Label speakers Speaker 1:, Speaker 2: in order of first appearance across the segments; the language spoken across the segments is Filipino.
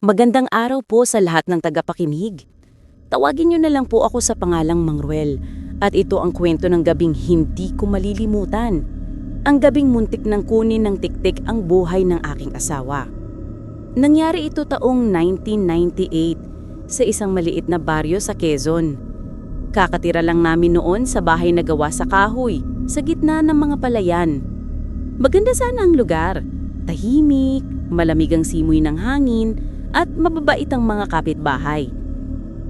Speaker 1: Magandang araw po sa lahat ng tagapakinig. Tawagin niyo na lang po ako sa pangalang Mangruel at ito ang kwento ng gabing hindi ko malilimutan. Ang gabing muntik ng kunin ng tiktik ang buhay ng aking asawa. Nangyari ito taong 1998 sa isang maliit na baryo sa Quezon. Kakatira lang namin noon sa bahay na gawa sa kahoy sa gitna ng mga palayan. Maganda sana ang lugar. Tahimik, malamig ang simoy ng hangin, at mababait ang mga kapitbahay.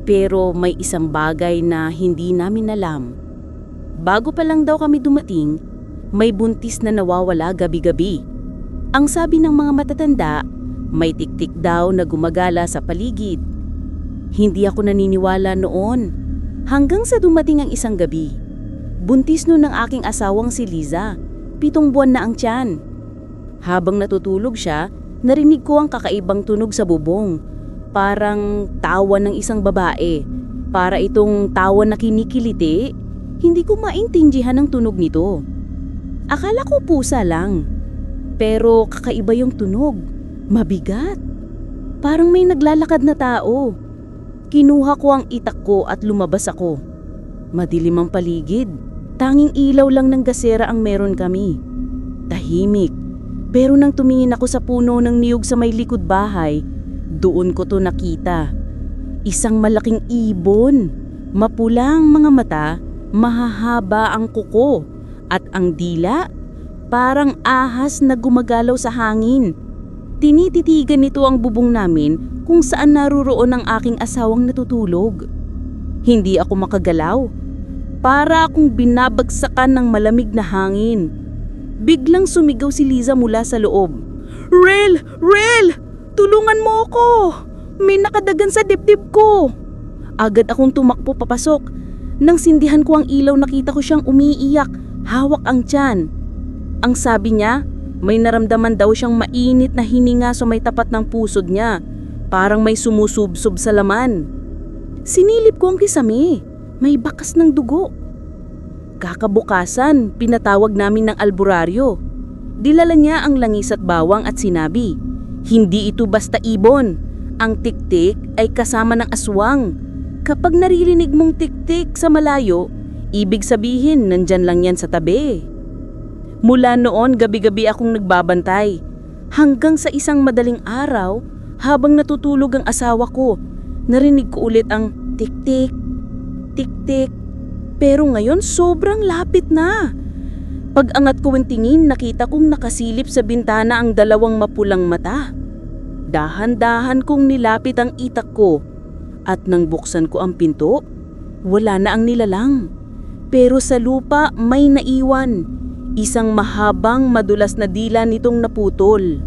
Speaker 1: Pero may isang bagay na hindi namin alam. Bago pa lang daw kami dumating, may buntis na nawawala gabi-gabi. Ang sabi ng mga matatanda, may tiktik daw na gumagala sa paligid. Hindi ako naniniwala noon. Hanggang sa dumating ang isang gabi. Buntis nun ng aking asawang si Liza. Pitong buwan na ang tiyan. Habang natutulog siya, narinig ko ang kakaibang tunog sa bubong. Parang tawa ng isang babae. Para itong tawa na kinikiliti. Hindi ko maintindihan ang tunog nito. Akala ko pusa lang. Pero kakaiba yung tunog. Mabigat. Parang may naglalakad na tao. Kinuha ko ang itak ko at lumabas ako. Madilim ang paligid. Tanging ilaw lang ng gasera ang meron kami. Tahimik. Pero nang tumingin ako sa puno ng niyog sa may likod bahay, doon ko to nakita. Isang malaking ibon. Mapulang mga mata, mahahaba ang kuko, at ang dila, parang ahas na gumagalaw sa hangin. Tinititigan nito ang bubong namin kung saan naruroon ang aking asawang natutulog. Hindi ako makagalaw. Para akong binabagsakan ng malamig na hangin. Biglang sumigaw si Liza mula sa loob. Rel! Rel! Tulungan mo ako! May nakadagan sa dibdib ko! Agad akong tumakbo papasok. Nang sindihan ko ang ilaw nakita ko siyang umiiyak, hawak ang tiyan. Ang sabi niya, may naramdaman daw siyang mainit na hininga sa may tapat ng pusod niya. Parang may sumusubsob sa laman. Sinilip ko ang kisame. May bakas ng dugo. Kakabukasan, pinatawag namin ng alburaryo. Dilala niya ang langis at bawang at sinabi, Hindi ito basta ibon. Ang tiktik ay kasama ng aswang. Kapag naririnig mong tiktik sa malayo, ibig sabihin nandyan lang yan sa tabi. Mula noon, gabi-gabi akong nagbabantay. Hanggang sa isang madaling araw, habang natutulog ang asawa ko, narinig ko ulit ang tik-tik, tik-tik. Pero ngayon sobrang lapit na. Pag-angat ko ang tingin, nakita kong nakasilip sa bintana ang dalawang mapulang mata. Dahan-dahan kong nilapit ang itak ko at nang buksan ko ang pinto, wala na ang nilalang. Pero sa lupa may naiwan, isang mahabang madulas na dila nitong naputol.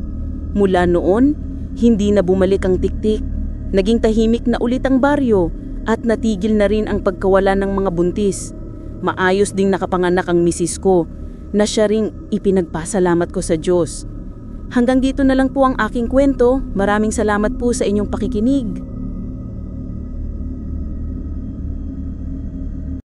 Speaker 1: Mula noon, hindi na bumalik ang tiktik. Naging tahimik na ulit ang baryo at natigil na rin ang pagkawala ng mga buntis. Maayos ding nakapanganak ang misis ko na siya ring ipinagpasalamat ko sa Diyos. Hanggang dito na lang po ang aking kwento. Maraming salamat po sa inyong pakikinig.